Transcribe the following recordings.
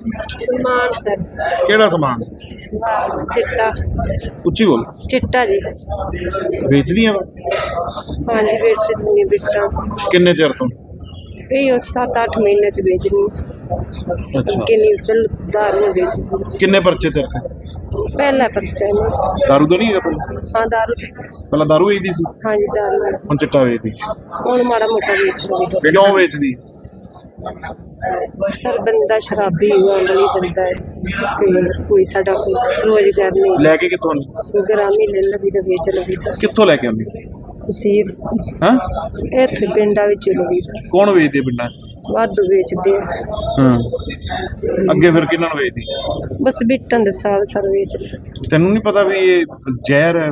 ਸਮਾਨ ਸਰ। ਕਿਹੜਾ ਸਮਾਨ? ਚਿੱਟਾ। ਉੱਚੀ ਬੋਲ। ਚਿੱਟਾ ਜੀ। ਵੇਚਦੀਆਂ ਵਾ ਹਾਂਜੀ ਵੇਚ ਨਹੀਂ ਬਿਕਦਾ ਕਿੰਨੇ ਚਿਰ ਤੋਂ? ਇਹ 7-8 ਮਹੀਨੇ ਚ ਵੇਚਣੀ ਅੱਛਾ। ਕਿੰਨੀ ਦਾਰੂ ਵੇਚਣੀ। ਕਿੰਨੇ ਪਰਚੇ ਤੇਰੇ ਤੇ? ਪਹਿਲਾ ਪਰਚਾ ਹੈ ਨਾ। ਦਾਰੂ ਦਾ ਨਹੀਂ ਹੈਗਾ ਪਹਿਲਾਂ? ਹਾਂ ਦਾਰੂ ਤੇ ਪਹਿਲਾਂ ਦਾਰੂ ਵੇਚਦੀ ਸੀ? ਹਾਂਜੀ ਦਾਰੂ ਹੁਣ ਚਿੱਟਾ ਵੇਚਦੀ। ਹੁਣ ਮਾੜਾ ਮੋਟਾ ਵੇਚ ਲਈ ਕਿਉਂ ਵੇਚਦੀ? ਸਰ ਬੰਦਾ ਸ਼ਰਾਬੀ ਹੋਣ ਵਾਲੀ ਬੰਦਾ ਹੈ। ਕੋਈ ਕੋਈ ਸਾਡਾ ਕੋਈ ਰੋਜ਼ਗਾਰ ਨਹੀਂ। ਲੈ ਕੇ ਕਿੱਥੋਂ ਆਉਂਦੀ? ਗ੍ਰਾਮੀ ਲੈ ਲਵੀ ਤਾਂ ਵੇਚ ਲਵੀ ਤਾਂ। ਕਿੱਥੋਂ ਲੈ ਕੇ ਆਉਂਦੀ? ਤਸੀਰ ਹਾਂ? ਇੱਥੇ ਪਿੰਡਾਂ ਵਿੱਚ ਲਵੀ ਕੌਣ ਵੇਚਦੇ ਪਿੰਡਾਂ 'ਚ? ਵਾਧੂ ਵੇਚਦੇ ਆ। ਹਾਂ। ਅੱਗੇ ਫਿਰ ਕਿਹਨਾਂ ਨੂੰ ਵੇਚਦੀ? ਬਸ ਬਿੱਟਾਂ ਦੇ ਸਾਲ ਸਰ ਵੇਚਦੇ ਤੈਨੂੰ ਨਹੀਂ ਪਤਾ ਵੀ ਇਹ ਜ਼ਹਿਰ ਹੈ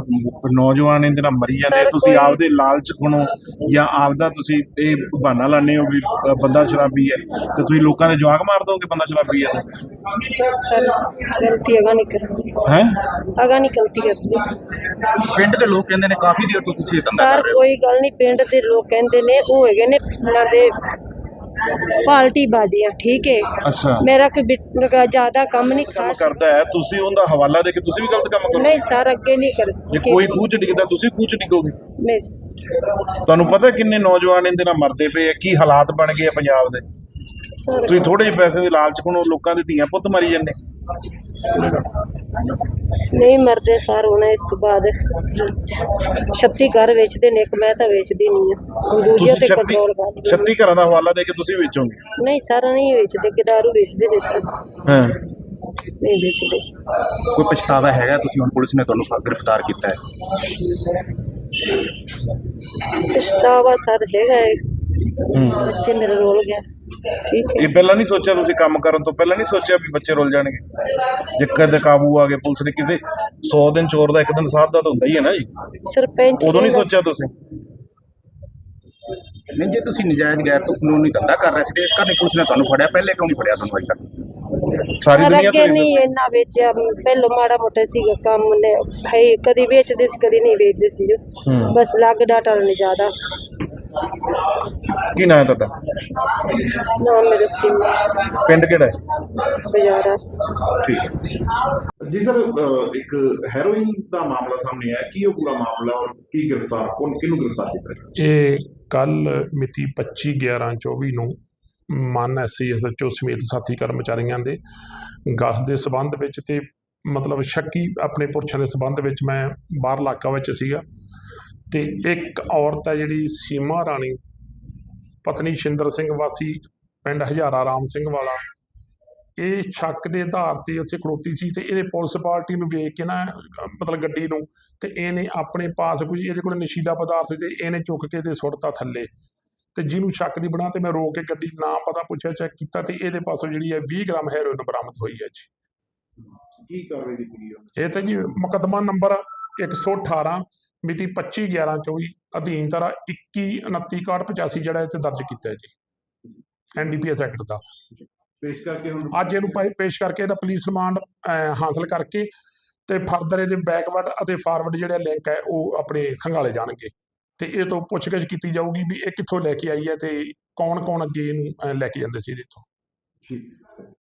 ਨੌਜਵਾਨ ਇਹਦੇ ਨਾਲ ਮਰੀ ਜਾਂਦੇ ਸਰ, ਤੁਸੀਂ ਕੋਈ- ਆਪਦੇ ਲਾਲਚ ਖਣੋ ਜਾਂ ਆਪਦਾ ਤੁਸੀਂ ਇਹ ਬਹਾਨਾ ਲਾਣੇ ਹੋ ਵੀ ਅ, ਬੰਦਾ ਸ਼ਰਾਬੀ ਹੈ। ਤੇ ਤੁਸੀਂ ਲੋਕਾਂ ਦੇ ਜਵਾਕ ਮਾਰ ਦੋਗੇ ਬੰਦਾ ਸ਼ਰਾਬੀ ਹੈ ਸਰ ਗਲਤੀ ਅਗਾ ਨਹੀਂ ਕਰਦੀ ਹੈ? ਅਗਾ ਨਹੀਂ ਗਲਤੀ ਕਰਦੀ ਪਿੰਡ ਦੇ ਲੋਕ ਕਹਿੰਦੇ ਨੇ ਕਾਫੀ ਦੇਰ ਤੋਂ ਤੁਸੀਂ ਇਹ ਧੰਦਾ ਸਰ ਕਰ ਰਹੇ ਹੋ। ਕੋਈ ਗੱਲ ਨਹੀਂ ਪਿੰਡ ਦੇ ਲੋਕ ਕਹਿੰਦੇ ਨੇ ਉਹ ਹੈਗੇ ਨੇ ਉਹਨਾਂ ਦੇ ਪਾਲਟੀ ਬਾਜ਼ੀਆਂ ਠੀਕ ਹੈ ਅੱਛਾ। ਮੇਰਾ ਕੋਈ ਬਿੱਟ ਦਾ ਜ਼ਿਆਦਾ ਕੰਮ ਨਹੀਂ ਕੰਮ ਖਾਸ ਕਰਦਾ ਹੈ। ਤੁਸੀਂ ਉਹਦਾ ਹਵਾਲਾ ਦੇ ਕੇ ਤੁਸੀਂ ਵੀ ਗਲਤ ਕੰਮ ਕਰੋ ਨਹੀਂ ਸਰ ਅੱਗੇ ਨਹੀਂ ਕਰ ਜੇ ਕੋਈ ਖੂਹ ਚ ਡਿੱਗਦਾ ਤੁਸੀਂ ਖੂਹ ਚ ਡਿੱਗੋਗੇ? ਨਹੀਂ ਤੁਹਾਨੂੰ ਪਤਾ ਕਿੰਨੇ ਨੌਜਵਾਨ ਇਹਦੇ ਨਾਲ ਮਰਦੇ ਪਏ ਆ? ਕੀ ਹਾਲਾਤ ਬਣ ਗਏ ਆ ਪੰਜਾਬ ਦੇ? ਸਰ। ਤੁਸੀਂ ਥੋੜੇ ਜਿਹੇ ਪੈਸੇ ਦੇ ਲਾਲਚ ਕੋਲੋਂ ਲੋਕਾਂ ਦੇ ਧੀਆਂ ਪੁੱਤ ਮਰੀ ਜਾਂਦੇ। ਨਹੀਂ ਮਰਦੇ ਸਰ ਹੁਣ ਇਸ ਤੋਂ ਬਾਅਦ। 36 ਘਰ ਵੇਚਦੇ ਨੇ ਇੱਕ ਮੈਂ ਤਾਂ ਵੇਚਦੀ ਨਹੀਂ ਆ ਦੂਜੇ ਤੇ ਤੁਸੀਂ ਕੰਟਰੋਲ 36 ਕਰ 36 ਘਰਾਂ ਦਾ ਹਵਾਲਾ ਦੇ ਕੇ ਤੁਸੀਂ ਵੇਚੋਗੇ? ਨਹੀਂ ਸਰ ਨਹੀਂ ਵੇਚਦੇ ਕਿ ਦਾਰੂ ਵੇਚਦੇ ਨੇ ਸਰ। ਹਾਂ। ਨਹੀਂ ਵੇਚਦੇ। ਕੋਈ ਪਛਤਾਵਾ ਹੈਗਾ? ਤੁਸੀਂ ਹੁਣ ਪੁਲਿਸ ਨੇ ਤੁਹਾਨੂੰ ਗ੍ਰਿਫਤਾਰ ਕੀਤਾ ਹੈ। ਪਛਤਾਵਾ ਸਰ ਹੈਗਾ। ਬੱਚੇ ਮੇਰੇ ਰੋਲ ਗਿਆ ਠੀਕ ਹੈ। ਇਹ ਪਹਿਲਾਂ ਨਹੀਂ ਸੋਚਿਆ ਤੁਸੀਂ ਕੰਮ ਕਰਨ ਤੋਂ ਪਹਿਲਾਂ ਨਹੀਂ ਸੋਚਿਆ ਵੀ ਬੱਚੇ ਰੁੱਲ ਜਾਣਗੇ? ਜੇ ਕਦੇ ਕਾਬੂ ਆ ਗਏ ਪੁਲਿਸ ਨੇ ਕਿਤੇ 100 ਦਿਨ ਚੋਰ ਦਾ ਇੱਕ ਦਿਨ ਸਾਧ ਦਾ ਤਾਂ ਹੁੰਦਾ ਹੀ ਹੈ ਨਾ ਜੀ। ਸਰਪੰਚ ਉਦੋਂ ਨਹੀਂ ਸੋਚਿਆ ਤੁਸੀਂ? ਨਹੀਂ ਜੇ ਤੁਸੀਂ ਨਜਾਇਜ਼ ਗੈਰ ਤੋਂ ਕਾਨੂੰਨੀ ਧੰਦਾ ਕਰ ਰਹੇ ਸੀ ਇਸ ਕਰਕੇ ਪੁਲਿਸ ਨੇ ਤੁਹਾਨੂੰ ਫੜਿਆ। ਪਹਿਲੇ ਕਿਉਂ ਨਹੀਂ ਫੜਿਆ ਤੁਹਾਨੂੰ ਅਜੇ ਤੱਕ? ਸਾਰੀ ਦੁਨੀਆ ਤੋਂ ਨਹੀਂ ਇੰਨਾ ਵੇਚਿਆ। ਪਹਿਲੋਂ ਮਾੜਾ ਮੋਟਾ ਸੀਗਾ ਕੰਮ ਨੇ। ਭਾਈ ਕਦੀ ਵੇਚਦੇ ਸੀ ਕਦੀ ਨਹੀਂ ਵੇਚਦੇ ਸੀ। ਬਸ ਲੱਗ ਡਾਟਾ ਨਹੀਂ ਜ਼ਿਆਦਾ। ਕੀ ਨਾਂ ਹੈ ਤੁਹਾਡਾ? ਨਾ ਮੇਰੇ ਸਿਮ ਪਿੰਡ ਕਿਹੜਾ ਹੈ? ਬਜ਼ਾਰਾ ਠੀਕ ਜੀ ਸਰ ਇੱਕ ਹੈਰੋਇਨ ਦਾ ਮਾਮਲਾ ਸਾਹਮਣੇ ਆਇਆ। ਕੀ ਉਹ ਪੂਰਾ ਮਾਮਲਾ ਔਰ ਕੀ ਗ੍ਰਿਫਤਾਰ ਕੌਣ ਕਿਹਨੂੰ ਗ੍ਰਿਫਤਾਰ ਕੀਤਾ ਇਹ ਕੱਲ ਮਿਤੀ 25 11 24 ਨੂੰ ਮਨ ਐਸਆਈ ਐਸਐਚਓ ਸਮੇਤ ਸਾਥੀ ਕਰਮਚਾਰੀਆਂ ਦੇ ਗਸ ਦੇ ਸਬੰਧ ਵਿੱਚ ਤੇ ਮਤਲਬ ਸ਼ੱਕੀ ਆਪਣੇ ਪੁਰਸ਼ਾਂ ਦੇ ਸਬੰਧ ਵਿੱਚ ਮੈਂ ਬਾਹਰ ਇਲਾਕਾ ਵਿੱਚ ਸੀਗਾ। ਤੇ ਇੱਕ ਔਰਤ ਹੈ ਜਿਹੜੀ ਸੀਮਾ ਰਾਣੀ ਪਤਨੀ ਸ਼ਿੰਦਰ ਸਿੰਘ ਵਾਸੀ ਪਿੰਡ ਹਜ਼ਾਰਾ ਰਾਮ ਸਿੰਘ ਵਾਲਾ। ਇਹ ਸ਼ੱਕ ਦੇ ਆਧਾਰ ਤੇ ਉੱਥੇ ਖੜੋਤੀ ਸੀ ਤੇ ਇਹਨੇ ਪੁਲਿਸ ਪਾਰਟੀ ਨੂੰ ਵੇਖ ਕੇ ਨਾ ਮਤਲਬ ਗੱਡੀ ਨੂੰ ਤੇ ਇਹਨੇ ਆਪਣੇ ਪਾਸ ਕੋਈ ਇਹਦੇ ਕੋਲ ਨਸ਼ੀਲਾ ਪਦਾਰਥ ਸੀ ਤੇ ਇਹਨੇ ਚੁੱਕ ਕੇ ਤੇ ਸੁੱਟਤਾ ਥੱਲੇ। ਤੇ ਜਿਹਨੂੰ ਸ਼ੱਕ ਦੀ ਬਣਾ ਤੇ ਮੈਂ ਰੋਕ ਕੇ ਗੱਡੀ ਨਾ ਪਤਾ ਪੁੱਛਿਆ ਚੈੱਕ ਕੀਤਾ ਤੇ ਇਹਦੇ ਪਾਸੋਂ ਜਿਹੜੀ ਹੈ 20 ਗ੍ਰਾਮ ਹੈਰੋਇਨ ਬਰਾਮਦ ਹੋਈ ਹੈ ਜੀ। ਕੀ ਕਾਰਵਾਈ ਕੀਤੀ ਗਈ? ਇਹ ਤਾਂ ਜੀ ਮੁਕੱਦਮਾ ਨੰਬਰ 118 ਮਿਤੀ 25 11 24 ਅਧੀਨ ਧਾਰਾ 21 29 85 ਜਿਹੜਾ ਤੇ ਦਰਜ ਕੀਤਾ ਹੈ ਜੀ। ਐਨਡੀਪੀਐਸ ਐਕਟ ਦਾ। ਪੇਸ਼ ਕਰਕੇ ਹੁਣ ਅੱਜ ਇਹਨੂੰ ਪੇਸ਼ ਕਰਕੇ ਇਹਦਾ ਪੁਲਿਸ ਰਿਮਾਂਡ ਹਾਸਲ ਕਰਕੇ ਤੇ ਫਰਦਰ ਇਹਦੇ ਬੈਕਵਰਡ ਅਤੇ ਫਾਰਵਰਡ ਜਿਹੜੇ ਲਿੰਕ ਹੈ ਉਹ ਆਪਣੇ ਖੰਗਾਲੇ ਜਾਣਗੇ। ਤੇ ਇਹ ਤੋਂ ਪੁੱਛਗਿੱਛ ਕੀਤੀ ਜਾਊਗੀ ਵੀ ਇਹ ਕਿੱਥੋਂ ਲੈ ਕੇ ਆਈ ਹੈ ਤੇ ਕੌਣ ਕੌਣ ਅੱਗੇ ਇਹਨੂੰ ਲੈ ਕੇ ਜਾਂਦੇ ਸੀ ਇਹਦੇ ਤੋਂ। ਠੀਕ।